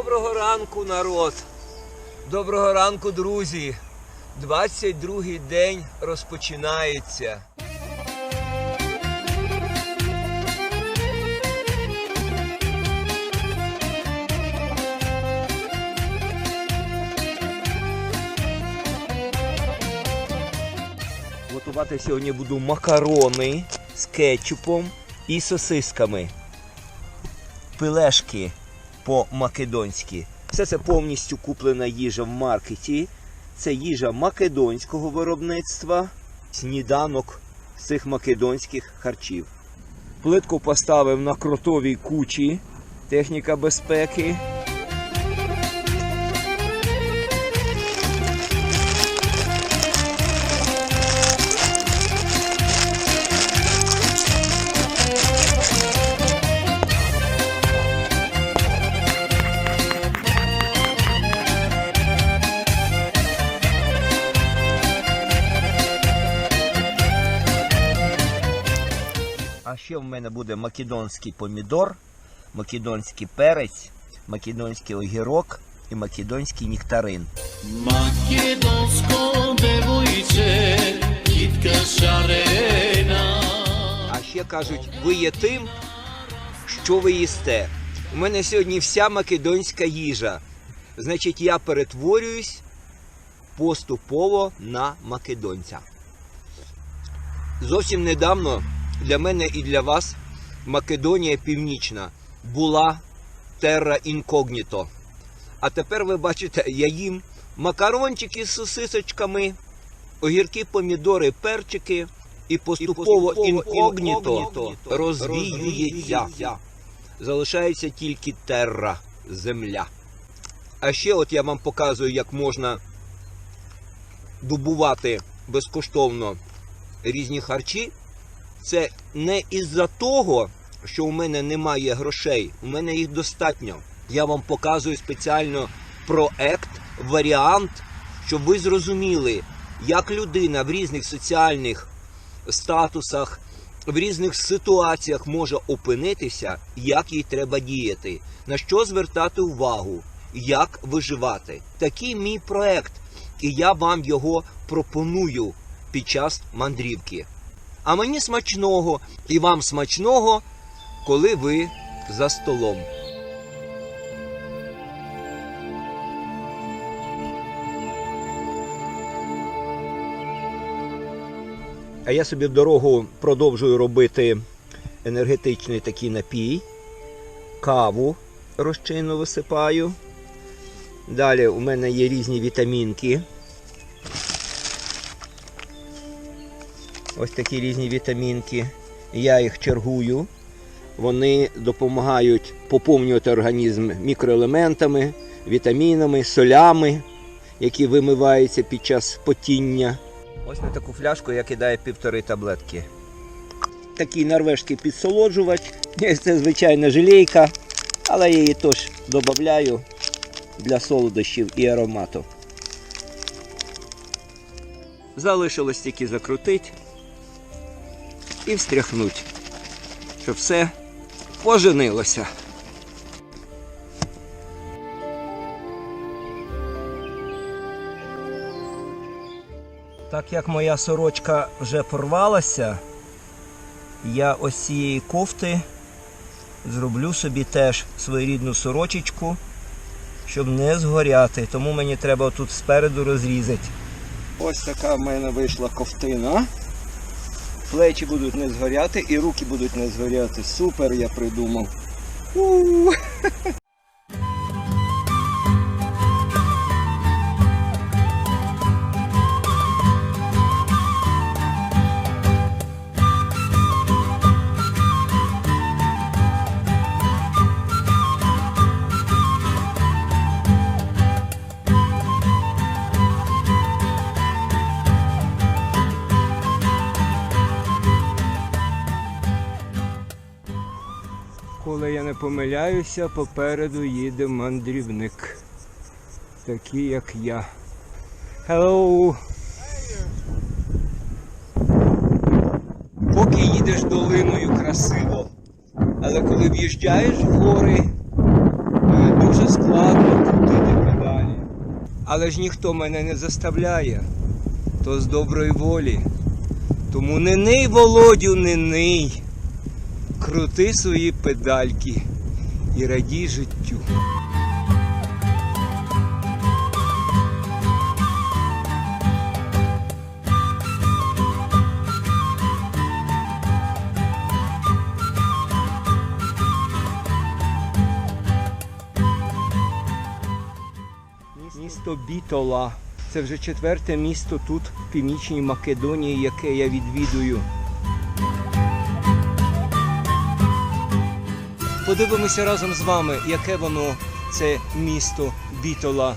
Доброго ранку, народ! Доброго ранку, друзі! 22-й день розпочинається. Готувати сьогодні буду макарони з кетчупом і сосисками. Пилешки по-македонськи. Все це повністю куплена їжа в маркеті. Це їжа македонського виробництва, сніданок з цих македонських харчів. Плитку поставив на кротовій кучі. Техніка безпеки. Ще в мене буде македонський помідор, македонський перець, македонський огірок і македонський нектарин. А ще кажуть, ви є тим, що ви їсте. У мене сьогодні вся македонська їжа. Значить, я перетворююсь поступово на македонця. Зовсім недавно для мене і для вас Македонія Північна була терра інкогніто. А тепер ви бачите, я їм макарончики з сосисочками, огірки, помідори, перчики, і поступово інкогніто розвіюється. Залишається тільки терра, земля. А ще от я вам показую, як можна добувати безкоштовно різні харчі. Це не із-за того, що у мене немає грошей, у мене їх достатньо. Я вам показую спеціально проект, варіант, щоб ви зрозуміли, як людина в різних соціальних статусах, в різних ситуаціях може опинитися, як їй треба діяти, на що звертати увагу, як виживати. Такий мій проект, і я вам його пропоную під час мандрівки. А мені смачного і вам смачного, коли ви за столом. А я собі в дорогу продовжую робити енергетичний такий напій. Каву розчинну висипаю. Далі у мене є різні вітамінки. Ось такі різні вітамінки. Я їх чергую. Вони допомагають поповнювати організм мікроелементами, вітамінами, солями, які вимиваються під час потіння. Ось на таку фляжку я кидаю півтори таблетки. Такий норвежський підсолоджувач. Це звичайна желейка, але я її теж додаю для солодощів і аромату. Залишилось тільки закрутити і встряхнуть, щоб все поженилося. Так як моя сорочка вже порвалася, я ось цієї кофти зроблю собі теж своєрідну сорочечку, щоб не згоряти. Тому мені треба тут спереду розрізати. Ось така в мене вийшла ковтина. Плечі будуть не згоряти і руки будуть не згоряти. Супер я придумав. У-у-у. Коли я не помиляюся, попереду їде мандрівник. Такий як я. Hello! Поки їдеш долиною красиво. Але коли в'їжджаєш в гори, дуже складно крутити педалі. Але ж ніхто мене не заставляє, то з доброї волі. Тому не ний, Володю, не ний. Крути свої педальки і радій життю. Місто Бітола. Це вже четверте місто тут, в північній Македонії, яке я відвідую. Подивимося разом з вами, яке воно це місто Бітола.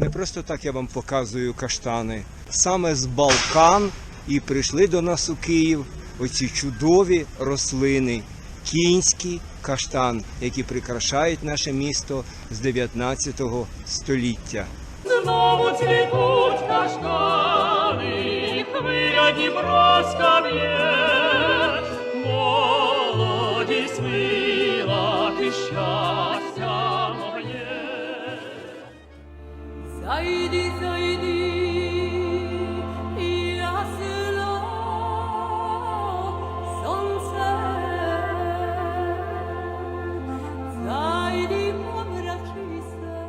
Не просто так я вам показую каштани. Саме з Балкан і прийшли до нас у Київ оці чудові рослини. Кінський каштан, які прикрашають наше місто з 19 століття. Знову цвітуть каштани, хвиля Дніпровська б'є, молодість мила, ти щастя моє. Зайди, зайди, ясно сонце. Зайди, помрачися.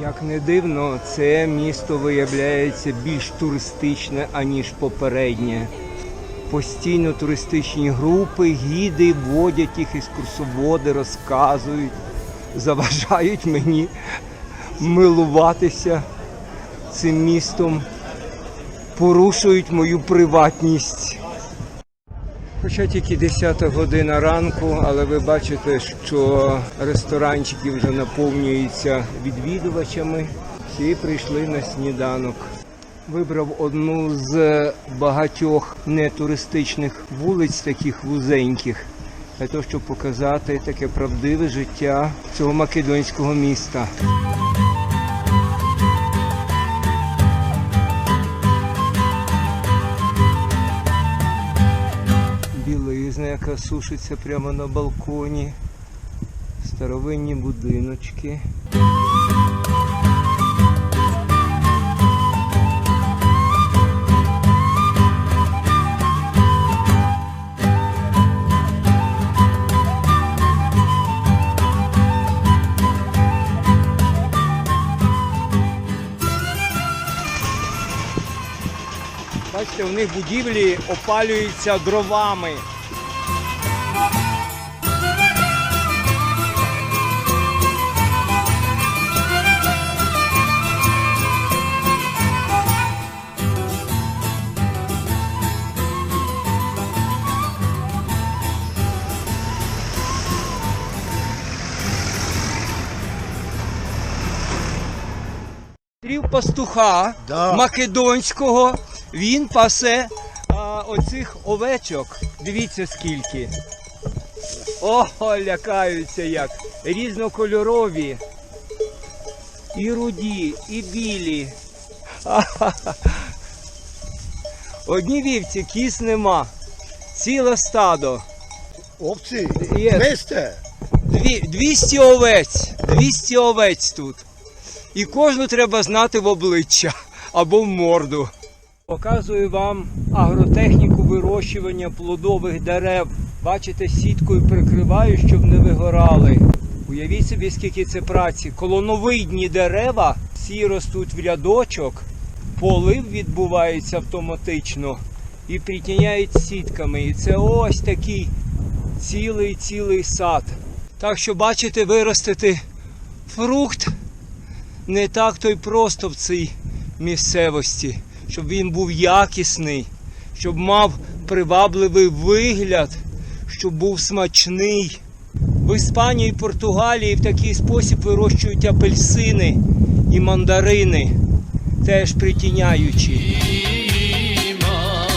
Як не дивно, це місто виявляється більш туристичне, аніж попереднє. Постійно туристичні групи, гіди водять їх екскурсоводи, розказують, заважають мені милуватися цим містом, порушують мою приватність. Хоча тільки 10 година ранку, але ви бачите, що ресторанчики вже наповнюються відвідувачами. Всі прийшли на сніданок. Вибрав одну з багатьох нетуристичних вулиць, таких вузеньких, для того, щоб показати таке правдиве життя цього македонського міста. Білизна, яка сушиться прямо на балконі. Старовинні будиночки. Бачите, у них будівлі опалюються дровами. Зустрів пастуха македонського. Він пасе а, оцих овечок. Дивіться скільки. Ого, лякаються як. Різнокольорові. І руді, і білі. Ха-ха-ха. Одні вівці, кіз нема. Ціле стадо. Овці, Є. 200. Дві, 200 овець. 200 овець тут. І кожну треба знати в обличчя або в морду. Показую вам агротехніку вирощування плодових дерев. Бачите, сіткою прикриваю, щоб не вигорали. Уявіть собі, скільки це праці. Колоновидні дерева, всі ростуть в рядочок, полив відбувається автоматично і притіняють сітками. І це ось такий цілий цілий сад. Так що, бачите, виростити фрукт не так то й просто в цій місцевості, щоб він був якісний, щоб мав привабливий вигляд, щоб був смачний. В Іспанії і Португалії в такий спосіб вирощують апельсини і мандарини, теж притіняючи. Ima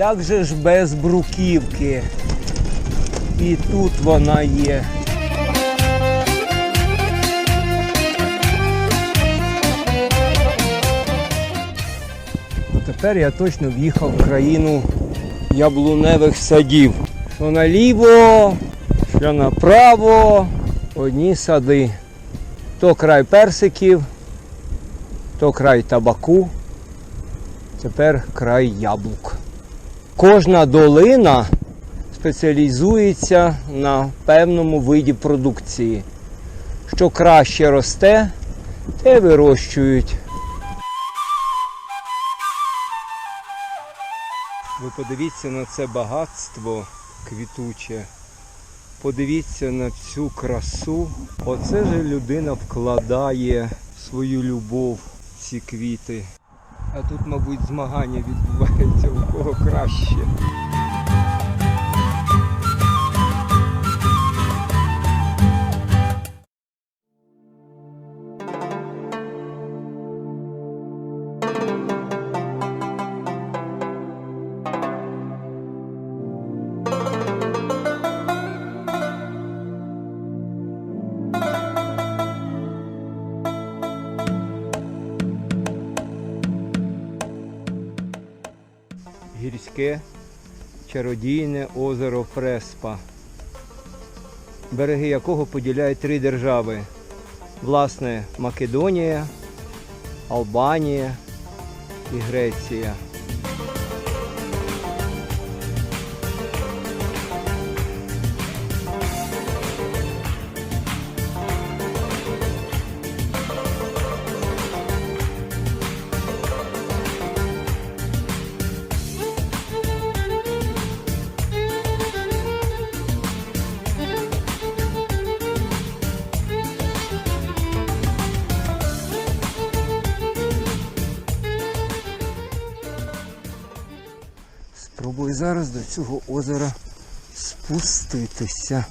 як же ж без бруківки? І тут вона є. Тепер я точно в'їхав в країну яблуневих садів. Що наліво, що направо, одні сади. То край персиків, то край табаку, тепер край яблук. Кожна долина спеціалізується на певному виді продукції. Що краще росте, те вирощують. Ви подивіться на це багатство квітуче. Подивіться на цю красу. Оце же людина вкладає свою любов в ці квіти. А тут, мабуть, змагання відбувається у кого краще. Гірське чародійне озеро Преспа, береги якого поділяють три держави. Власне, Македонія, Албанія і Греція. Спробую зараз до цього озера спуститися.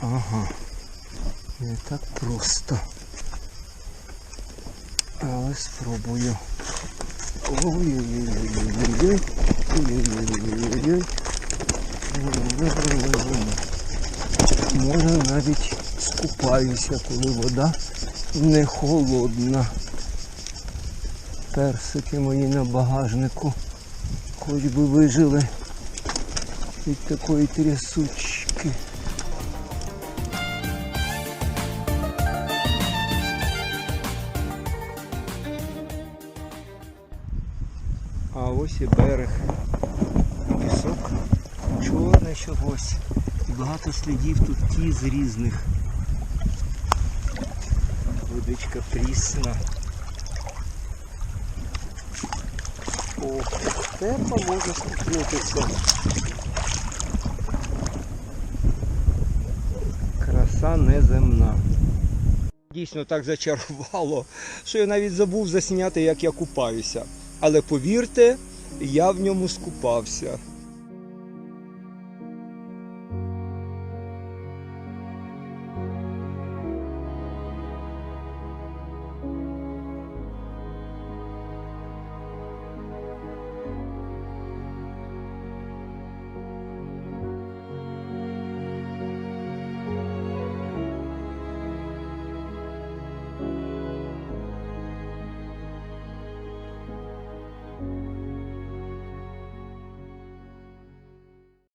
Ага. Не так просто. Але спробую. Ой-ой-ой-ой-ой-ой. Ой-ой-ой-ой-ой. Може навіть скупаюся, коли вода не холодна. Персики мої на багажнику хоч би вижили від такої трясучки. А ось і берег. Пісок чорний чогось. І багато слідів тут кіз різних. Водичка прісна. О, тепла можна скупнутися. Краса неземна. Дійсно так зачарувало, що я навіть забув засняти, як я купаюся. Але повірте, я в ньому скупався.